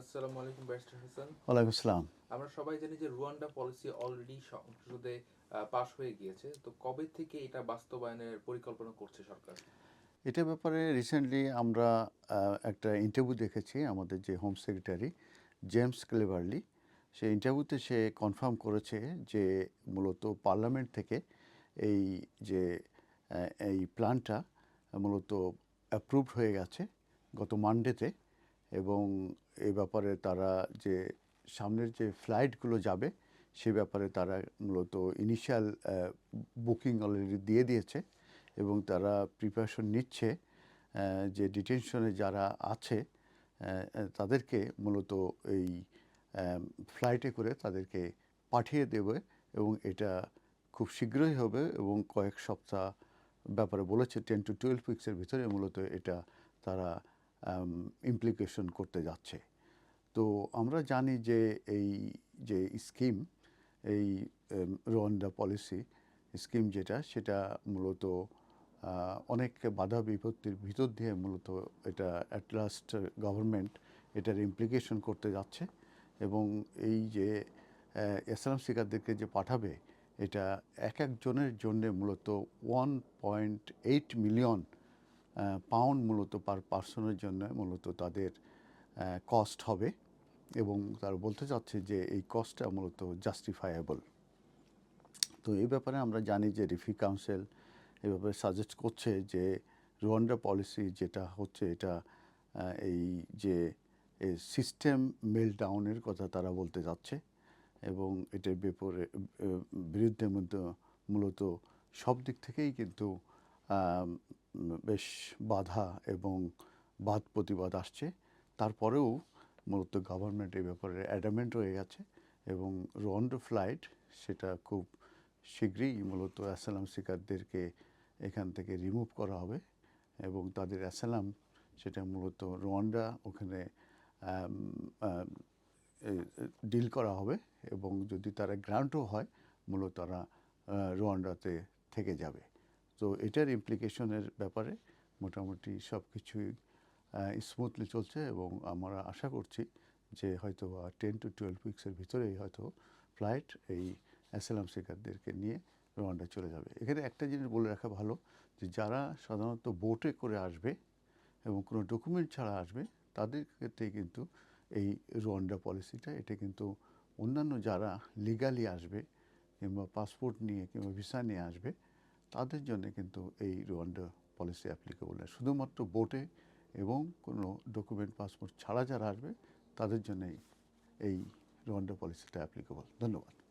আসসালামু আলাইকুম ব্যারিস্টার হাসান। ওয়ালাইকুম আসসালাম। আমরা সবাই জানি যে রুয়ান্ডা পলিসি অলরেডি সংসদে পাশ হয়ে গিয়েছে। তো কবে থেকে এটা বাস্তবায়নের পরিকল্পনা করছে সরকার? এটা ব্যাপারে রিসেন্টলি আমরা একটা ইন্টারভিউ দেখেছি আমাদের যে হোম সেক্রেটারি জেমস ক্লেভারলি সেই ইন্টারভিউতে সে কনফার্ম করেছে যে মূলত পার্লামেন্ট থেকে এই যে এই প্ল্যানটা মূলত অ্যাপ্রুভড হয়ে গেছে গত মানডেতে এবং এ ব্যাপারে তারা যে সামনের যে ফ্লাইটগুলো যাবে, সে ব্যাপারে তারা মূলত ইনিশিয়াল বুকিং অলরেডি দিয়ে দিয়েছে এবং তারা প্রিপারেশন নিচ্ছে যে ডিটেনশনে যারা আছে তাদেরকে মূলত এই ফ্লাইটে করে তাদেরকে পাঠিয়ে দেবে এবং এটা খুব শীঘ্রই হবে এবং কয়েক সপ্তাহ ব্যাপারে বলেছে টেন টু টুয়েলভ উইক্সের ভিতরে মূলত এটা তারা ইমপ্লিকেশন করতে যাচ্ছে। তো আমরা জানি যে এই যে স্কিম এই রোয়ান্ডা পলিসি স্কিম যেটা, সেটা মূলত অনেক বাধা বিপত্তির ভিতর দিয়ে মূলত এটা অ্যাট লাস্ট গভর্নমেন্ট এটার ইমপ্লিকেশন করতে যাচ্ছে এবং এই যে এসলাম শিকারদেরকে যে পাঠাবে, এটা এক একজনের জন্যে মূলত one point eight million pound মূলত পার পার্সনের জন্য মূলত তাদের কস্ট হবে এবং তারা বলতে চাচ্ছে যে এই কস্টটা মূলত জাস্টিফায়েবল তো এই ব্যাপারে আমরা জানি যে রিফি কাউন্সিল এই ব্যাপারে সাজেস্ট করছে যে রুয়ান্ডা পলিসি যেটা হচ্ছে এটা এই যে সিস্টেম মেল ডাউনের কথা তারা বলতে যাচ্ছে এবং এটার ব্যাপারে বিরুদ্ধে মধ্যে মূলত সব দিক থেকেই কিন্তু বেশ বাধা এবং বাদ প্রতিবাদ আসছে। তারপরেও মূলত গভর্নমেন্ট এই ব্যাপারে অ্যাডামেন্ট হয়ে গেছে এবং রোয়ান্ডো ফ্লাইট সেটা খুব শীঘ্রই মূলত অ্যাসালাম শিকারদেরকে এখান থেকে রিমুভ করা হবে এবং তাদের অ্যাসালাম সেটা মূলত রোয়ান্ডা ওখানে ডিল করা হবে এবং যদি তারা গ্রান্টও হয়, মূলত তারা রোয়ান্ডাতে থেকে যাবে। তো এটার ইমপ্লিকেশনের ব্যাপারে মোটামুটি সব কিছুই স্মুথলি চলছে এবং আমরা আশা করছি যে হয়তো টেন টু টুয়েলভ উইক্সের ভিতরেই হয়তো ফ্লাইট এই অ্যাসেলাম শিকারদেরকে নিয়ে রোয়ান্ডা চলে যাবে। এখানে একটা জিনিস বলে রাখা ভালো যে যারা সাধারণত বোটে করে আসবে এবং কোনো ডকুমেন্ট ছাড়া আসবে, তাদের ক্ষেত্রে কিন্তু এই রোয়ান্ডা পলিসিটা এটা কিন্তু অন্যান্য যারা লিগালি আসবে কিংবা পাসপোর্ট নিয়ে কিংবা ভিসা নিয়ে আসবে তাদের জন্য কিন্তু এই রুয়ান্ডা পলিসি অ্যাপ্লিকেবল না শুধুমাত্র বোটে এবং কোনো ডকুমেন্ট পাসপোর্ট ছাড়া যারা আসবে, তাদের জন্যই এই রুয়ান্ডা পলিসিটা অ্যাপ্লিকেবল ধন্যবাদ।